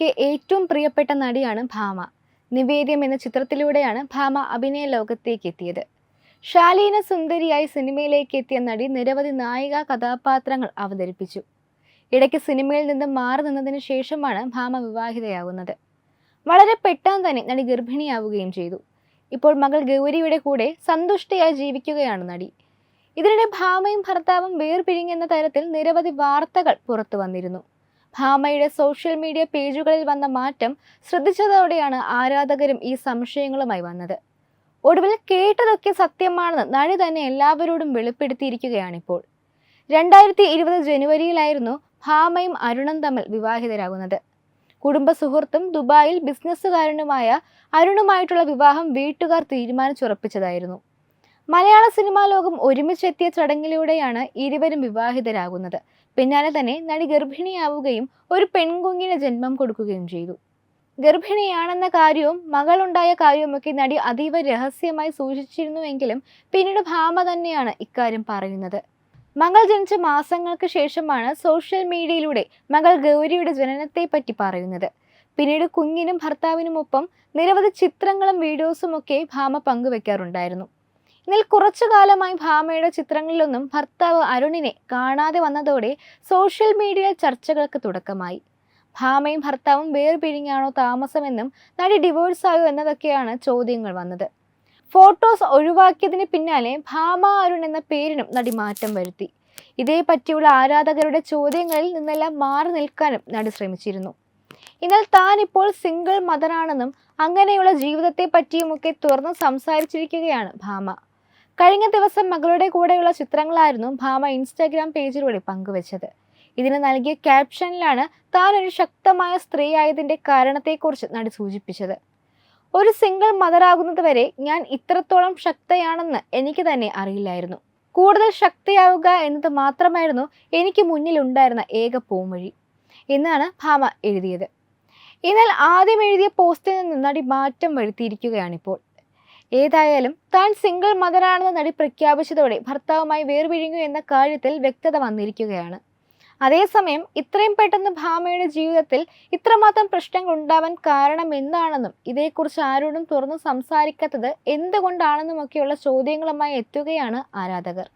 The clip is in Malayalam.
മലയാളം ഏറ്റവും പ്രിയപ്പെട്ട നടിയാണ് ഭാമ. നിവേദ്യം എന്ന ചിത്രത്തിലൂടെയാണ് ഭാമ അഭിനയ ലോകത്തേക്ക് എത്തിയത് ശാലീന സുന്ദരിയായി സിനിമയിലേക്ക് എത്തിയ നടി നിരവധി നായിക കഥാപാത്രങ്ങൾ അവതരിപ്പിച്ചു. ഇടയ്ക്ക് സിനിമയിൽ നിന്ന് മാറി നിന്നതിന് ശേഷമാണ് ഭാമ വിവാഹിതയാകുന്നത്. വളരെ പെട്ടെന്ന് തന്നെ നടി ഗർഭിണിയാവുകയും ചെയ്തു. ഇപ്പോൾ മകൾ ഗൗരിയുടെ കൂടെ സന്തുഷ്ടയായി ജീവിക്കുകയാണ് നടി. ഇതിനിടെ ഭാമയും ഭർത്താവും വേർപിരിഞ്ഞെന്ന തരത്തിൽ നിരവധി വാർത്തകൾ പുറത്തു വന്നിരുന്നു. ഭാമയുടെ സോഷ്യൽ മീഡിയ പേജുകളിൽ വന്ന മാറ്റം ശ്രദ്ധിച്ചതോടെയാണ് ആരാധകരും ഈ സംശയങ്ങളുമായി വന്നത്. ഒടുവിൽ കേട്ടതൊക്കെ സത്യമാണെന്ന് നടി തന്നെ എല്ലാവരോടും വെളിപ്പെടുത്തിയിരിക്കുകയാണിപ്പോൾ. രണ്ടായിരത്തി ഇരുപത് ജനുവരിയിലായിരുന്നു ഭാമയും അരുണും തമ്മിൽ വിവാഹിതരാകുന്നത്. കുടുംബ സുഹൃത്തും ദുബായിൽ ബിസിനസ്സുകാരനുമായ അരുണുമായിട്ടുള്ള വിവാഹം വീട്ടുകാർ തീരുമാനിച്ചുറപ്പിച്ചതായിരുന്നു. മലയാള സിനിമാ ലോകം ഒരുമിച്ചെത്തിയ ചടങ്ങിലൂടെയാണ് ഇരുവരും വിവാഹിതരാകുന്നത്. പിന്നാലെ തന്നെ നടി ഗർഭിണിയാവുകയും ഒരു പെൺകുഞ്ഞിന് ജന്മം കൊടുക്കുകയും ചെയ്തു. ഗർഭിണിയാണെന്ന കാര്യവും മകളുണ്ടായ കാര്യവുമൊക്കെ നടി അതീവ രഹസ്യമായി സൂക്ഷിച്ചിരുന്നുവെങ്കിലും പിന്നീട് ഭാമ തന്നെയാണ് ഇക്കാര്യം പറയുന്നത്. മകൾ ജനിച്ച മാസങ്ങൾക്ക് ശേഷമാണ് സോഷ്യൽ മീഡിയയിലൂടെ മകൾ ഗൗരിയുടെ ജനനത്തെ പറ്റി പറയുന്നത്. പിന്നീട് കുഞ്ഞിനും ഭർത്താവിനുമൊപ്പം നിരവധി ചിത്രങ്ങളും വീഡിയോസും ഒക്കെ ഭാമ പങ്കുവെക്കാറുണ്ടായിരുന്നു. എന്നാൽ കുറച്ചു കാലമായി ഭാമയുടെ ചിത്രങ്ങളിലൊന്നും ഭർത്താവ് അരുണിനെ കാണാതെ വന്നതോടെ സോഷ്യൽ മീഡിയയിൽ ചർച്ചകൾക്ക് തുടക്കമായി. ഭാമയും ഭർത്താവും വേർപിരിഞ്ഞാണോ താമസമെന്നും നടി ഡിവോഴ്സ് ആയോ എന്നതൊക്കെയാണ് ചോദ്യങ്ങൾ വന്നത്. ഫോട്ടോസ് ഒഴിവാക്കിയതിന് പിന്നാലെ ഭാമ അരുൺ എന്ന പേരിനും നടി മാറ്റം വരുത്തി. ഇതേ പറ്റിയുള്ള ആരാധകരുടെ ചോദ്യങ്ങളിൽ നിന്നെല്ലാം മാറി നിൽക്കാനും നടി ശ്രമിച്ചിരുന്നു. എന്നാൽ താൻ ഇപ്പോൾ സിംഗിൾ മദറാണെന്നും അങ്ങനെയുള്ള ജീവിതത്തെ പറ്റിയുമൊക്കെ തുറന്ന് സംസാരിച്ചിരിക്കുകയാണ് ഭാമ. കഴിഞ്ഞ ദിവസം മകളുടെ കൂടെയുള്ള ചിത്രങ്ങളായിരുന്നു ഭാമ ഇൻസ്റ്റാഗ്രാം പേജിലൂടെ പങ്കുവച്ചത്. ഇതിന് നൽകിയ ക്യാപ്ഷനിലാണ് താൻ ഒരു ശക്തമായ സ്ത്രീ ആയതിന്റെ കാരണത്തെക്കുറിച്ച് നടി സൂചിപ്പിച്ചത്. ഒരു സിംഗിൾ മദറാകുന്നത് വരെ ഞാൻ ഇത്രത്തോളം ശക്തയാണെന്ന് എനിക്ക് തന്നെ അറിയില്ലായിരുന്നു. കൂടുതൽ ശക്തിയാവുക എന്നത് മാത്രമായിരുന്നു എനിക്ക് മുന്നിലുണ്ടായിരുന്ന ഏക പോംവഴി എന്നാണ് ഭാമ എഴുതിയത്. എന്നാൽ ആദ്യം എഴുതിയ പോസ്റ്റിൽ നിന്ന് നടി മാറ്റം വരുത്തിയിരിക്കുകയാണിപ്പോൾ. ഏതായാലും താൻ സിംഗിൾ മദറാണെന്ന് നടി പ്രഖ്യാപിച്ചതോടെ ഭർത്താവുമായി വേർപിരിഞ്ഞു എന്ന കാര്യത്തിൽ വ്യക്തത വന്നിരിക്കുകയാണ്. അതേസമയം ഇത്രയും പെട്ടെന്ന് ഭാമയുടെ ജീവിതത്തിൽ ഇത്രമാത്രം പ്രശ്നങ്ങൾ ഉണ്ടാവാൻ കാരണം എന്താണെന്നും ഇതേക്കുറിച്ച് ആരോടും തുറന്ന് സംസാരിക്കാത്തത് എന്തുകൊണ്ടാണെന്നുമൊക്കെയുള്ള ചോദ്യങ്ങളുമായി എത്തുകയാണ് ആരാധകർ.